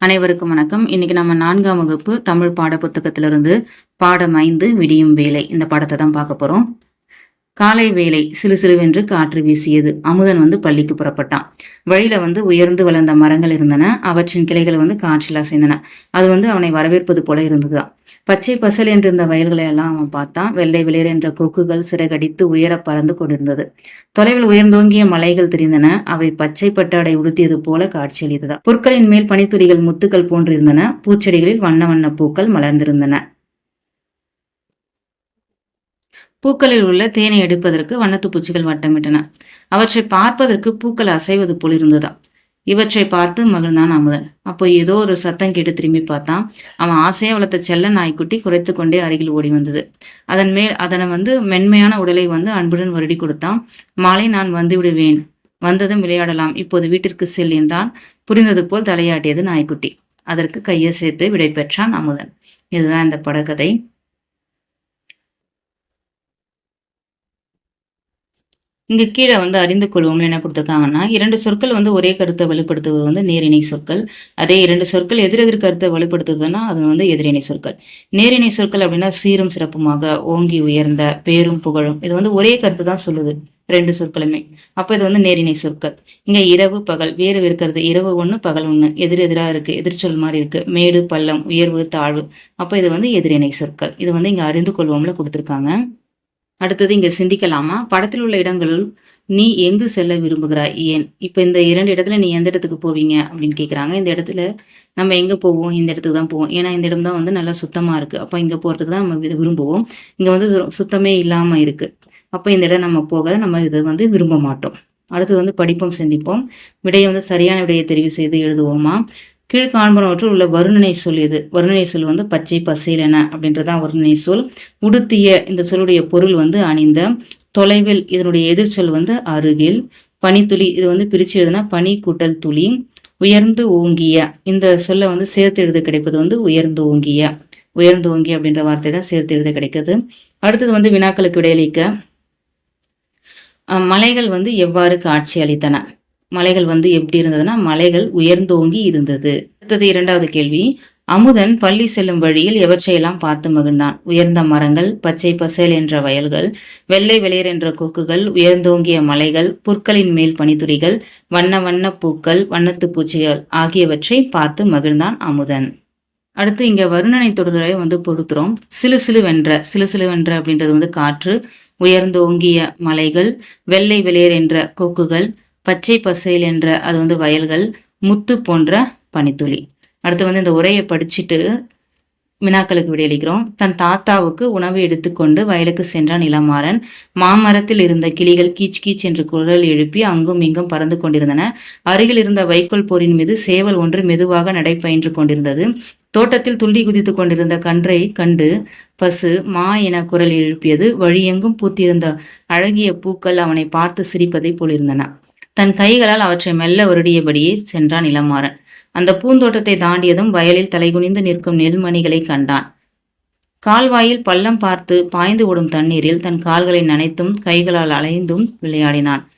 அனைவருக்கும் வணக்கம். இன்னைக்கு நம்ம நான்காம் வகுப்பு தமிழ் பாட புத்தகத்திலிருந்து பாடம் ஐந்து விடியும் வேலை. இந்த பாடத்தை தான் பார்க்க போறோம். காலை வேலை சிறு சிறுவென்று காற்று வீசியது. அமுதன் வந்து பள்ளிக்கு புறப்பட்டான். வழியில வந்து உயர்ந்து வளர்ந்த மரங்கள் இருந்தன. அவற்றின் கிளைகள் வந்து காற்றில் அசைந்தன. அது வந்து அவனை வரவேற்பது போல இருந்ததுதான். பச்சை பசல் என்றிருந்த வயல்களை எல்லாம் அவன் பார்த்தான். வெள்ளை வெளிர் என்ற கொக்குகள் சிறகடித்து உயர பறந்து கொண்டிருந்தது. தொலைவில் உயர்ந்தோங்கிய மலைகள் தெரிந்தன. அவை பச்சை பட்டாடை உடுத்தியது போல காட்சியளித்ததா. புற்களின் மேல் பனித்துளிகள் முத்துக்கள் போன்றிருந்தன. பூச்செடிகளில் வண்ண வண்ண பூக்கள் மலர்ந்திருந்தன. பூக்களில் உள்ள தேனை எடுப்பதற்கு வண்ணத்து பூச்சிகள் வட்டமிட்டன. அவற்றை பார்ப்பதற்கு பூக்கள் அசைவது போல் இருந்ததா இவற்றை பார்த்து மகிழ்ந்தான் அமுதன். அப்போ ஏதோ ஒரு சத்தம் கேட்டு திரும்பி பார்த்தான். அவன் ஆசையா வளர்த்த செல்ல நாய்க்குட்டி குறைத்து கொண்டே அருகில் ஓடி வந்தது. அதன் மேல் அதனை வந்து மென்மையான உடலை வந்து அன்புடன் வருடி கொடுத்தான். மாலை நான் வந்து விடுவேன். வந்ததும் விளையாடலாம். இப்போது வீட்டிற்கு செல் என்றான். புரிந்தது போல் தலையாட்டியது நாய்க்குட்டி. அதற்கு கையை சேர்த்து விடை பெற்றான் அமுதன். இதுதான் இந்த படக்கதை. இங்கே கீழே வந்து அறிந்து கொள்வோம்னு என்ன கொடுத்துருக்காங்கன்னா இரண்டு சொற்கள் வந்து ஒரே கருத்தை வெளிப்படுத்துவது வந்து நேரிணை சொற்கள். அதே இரண்டு சொற்கள் எதிரெதிர் கருத்தை வெளிப்படுத்துவதுன்னா அது வந்து எதிரிணை சொற்கள். நேரிணை சொற்கள் அப்படின்னா சீரும் சிறப்புமாக ஓங்கி உயர்ந்த பேரும் புகழும். இது வந்து ஒரே கருத்து தான் சொல்லுது ரெண்டு சொற்களுமே. அப்ப இது வந்து நேரிணை சொற்கள். இங்க இரவு பகல் வேறு இருக்கிறது இரவு ஒண்ணு பகல் ஒண்ணு. எதிர் எதிராக இருக்கு எதிர்ச்சொல் மாதிரி இருக்கு. மேடு பள்ளம் உயர்வு தாழ்வு. அப்ப இது வந்து எதிரிணை சொற்கள். இது வந்து இங்க அறிந்து கொள்வோம்ல கொடுத்துருக்காங்க. அடுத்தது இங்க சிந்திக்கலாமா? படத்தில் உள்ள இடங்களுள் நீ எங்கு செல்ல விரும்புகிறாய்? ஏன்? இப்ப இந்த இரண்டு இடத்துல நீ எந்த இடத்துக்கு போவீங்க? அப்படின்னு கேக்குறாங்க. இந்த இடத்துல நம்ம எங்க போவோம்? இந்த இடத்துக்கு தான் போவோம். ஏன்னா இந்த இடம் தான் வந்து நல்லா சுத்தமா இருக்கு. அப்ப இங்க போறதுக்கு தான் நம்ம விரும்புவோம். இங்க வந்து சு- சுத்தமே இல்லாம இருக்கு. அப்ப இந்த இடம் நம்ம போக நம்ம இதை வந்து விரும்ப மாட்டோம். அடுத்தது வந்து படிப்போம் சிந்திப்போம். விடையை வந்து சரியான விடையை தெரிவு செய்து எழுதுவோமா? கீழ்காண்பனவற்றில் உள்ள வருணனை சொல் இது. வருணனை சொல் வந்து பச்சை பசேலன அப்படின்றதான் வருணனை சொல். உடுத்திய இந்த சொல்லுடைய பொருள் வந்து அணிந்த தொலைவில் இதனுடைய எதிர்ச்சொல் வந்து அருகில். பனித்துளி இது வந்து பிரிச்சு எழுதுனா பனி கூட்டல் துளி. உயர்ந்து ஓங்கிய இந்த சொல்ல வந்து சேர்த்து எழுத கிடைப்பது வந்து உயர்ந்து ஓங்கிய. உயர்ந்து ஓங்கிய அப்படின்ற வார்த்தை தான் சேர்த்து எழுத கிடைக்குது. அடுத்தது வந்து வினாக்களுக்கு விடையளிக்க. மலைகள் வந்து எவ்வாறு காட்சி அளித்தன? மலைகள் வந்து எப்படி இருந்ததுன்னா மலைகள் உயர்ந்தோங்கி இருந்தது. அடுத்தது இரண்டாவது கேள்வி. அமுதன் பள்ளி செல்லும் வழியில் எவற்றையெல்லாம் பார்த்து மகிழ்ந்தான்? உயர்ந்த மரங்கள் பச்சை பசேல் என்ற வயல்கள் வெள்ளை வெளியர் என்ற கொக்குகள் உயர்ந்தோங்கிய மலைகள் புற்களின் மேல் பனித்துளிகள் வண்ண வண்ண பூக்கள் வண்ணத்து பூச்சிகள் ஆகியவற்றை பார்த்து மகிழ்ந்தான் அமுதன். அடுத்து இங்க வருணனை தொடர்களை வந்து பொறுத்துறோம். சிலு சிலுவென்ற சிலு சிலுவென்ற அப்படின்றது வந்து காற்று உயர்ந்தோங்கிய மலைகள் வெள்ளை வெளியர் என்ற கொக்குகள் பச்சை பசேல் என்ற அது வந்து வயல்கள் முத்து போன்ற பனித்துளி. அடுத்து வந்து இந்த உரையை படிச்சுட்டு வினாக்களுக்கு விடையளிக்கிறோம். தன் தாத்தாவுக்கு உணவு எடுத்துக்கொண்டு வயலுக்கு சென்றான் இளமாறன் மாமரத்தில் இருந்த கிளிகள் கீச் கீச் என்று குரல் எழுப்பி அங்கும் இங்கும் பறந்து கொண்டிருந்தன. அருகில் இருந்த வைக்கோல் போரின் மீது சேவல் ஒன்று மெதுவாக நடைபயின்று கொண்டிருந்தது. தோட்டத்தில் துள்ளி குதித்து கொண்டிருந்த கன்றை கண்டு பசு மா என குரல் எழுப்பியது. வழியெங்கும் பூத்திருந்த அழகிய பூக்கள் அவனை பார்த்து சிரிப்பதைப் போலிருந்தன. தன் கைகளால் அவற்றை மெல்ல வருடியபடியே சென்றான் இளமாறன். அந்த பூந்தோட்டத்தை தாண்டியதும் வயலில் தலைகுனிந்து நிற்கும் நெல்மணிகளை கண்டான். கால்வாயில் பள்ளம் பார்த்து பாய்ந்து ஓடும் தண்ணீரில் தன் கால்களை நனைத்தும் கைகளால் அலைந்தும் விளையாடினான்.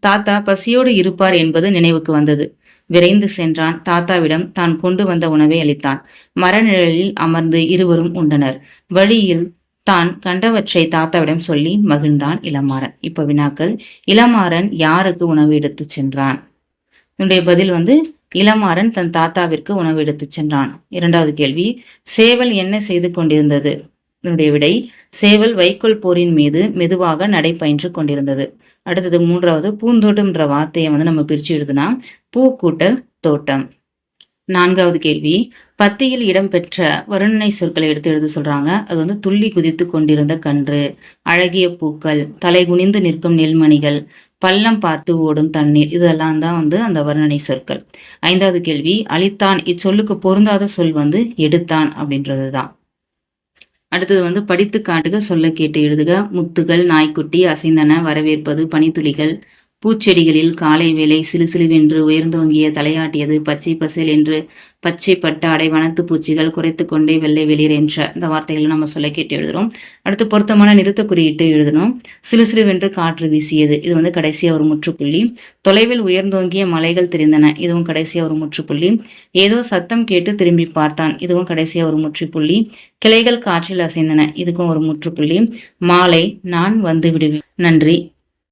தாத்தா பசியோடு இருப்பார் என்பது நினைவுக்கு வந்தது. விரைந்து சென்றான். தாத்தாவிடம் தான் கொண்டு வந்த உணவை அளித்தான். மரநிழலில் அமர்ந்து இருவரும் உண்டனர். வழியில் தான் கண்டவற்றை தாத்தாவிடம் சொல்லி மகிழ்ந்தான் இளமாறன். இப்ப வினாக்கள் இளமாறன் யாருக்கு உணவு எடுத்து சென்றான்? என்னுடைய பதில் வந்து இளமாறன் தன் தாத்தாவிற்கு உணவு எடுத்து சென்றான். இரண்டாவது கேள்வி சேவல் என்ன செய்து கொண்டிருந்தது? இதனுடைய விடை சேவல் வைக்கோல் போரின் மீது மெதுவாக நடைபயின்று கொண்டிருந்தது. அடுத்தது மூன்றாவது பூந்தோட்டம்ன்ற வார்த்தையை வந்து நம்ம பிரிச்சு எழுதுனா பூ கூட்டல் தோட்டம். நான்காவது கேள்வி பத்தியில் இடம்பெற்ற வருணனை சொற்களை எடுத்து எழுத சொல்றாங்க. அது வந்து துள்ளி குதித்து கொண்டிருந்த கன்று அழகிய பூக்கள் தலை குனிந்து நிற்கும் நெல்மணிகள் பள்ளம் பார்த்து ஓடும் தண்ணீர். இதெல்லாம் தான் வந்து அந்த வர்ணனை சொற்கள். ஐந்தாவது கேள்வி அளித்தான் இச்சொல்லுக்கு பொருந்தாத சொல் வந்து எடுத்தான் அப்படின்றது தான் அடுத்தது வந்து படித்து காட்டுக சொல்ல கேட்டு எழுதுக. முத்துகள் நாய்க்குட்டி அசைந்தன வரவேற்பது பனித்துளிகள் பூச்செடிகளில் காலை வேளை சிலுசிலுவென்று உயர்ந்தோங்கிய தலையாட்டியது பச்சை பசேல் என்று பச்சை பட்டாடை வனத்து பூச்சிகள் குறைத்து கொண்டே வெள்ளை வெளிர் என்ற இந்த வார்த்தைகளை நம்ம சொல்ல கேட்டு எழுதுறோம். அடுத்து பொருத்தமான நிறுத்த குறியீட்டு எழுதணும். சிலுசிலுவென்று காற்று வீசியது. இது வந்து கடைசியா ஒரு முற்றுப்புள்ளி. தொலைவில் உயர்ந்தோங்கிய மலைகள் தெரிந்தன. இதுவும் கடைசியா ஒரு முற்றுப்புள்ளி. ஏதோ சத்தம் கேட்டு திரும்பி பார்த்தான். இதுவும் கடைசியா ஒரு முற்றுப்புள்ளி. கிளைகள் காற்றில் அசைந்தன. இதுக்கும் ஒரு முற்றுப்புள்ளி. மாலை நான் வந்து விடுவேன். நன்றி.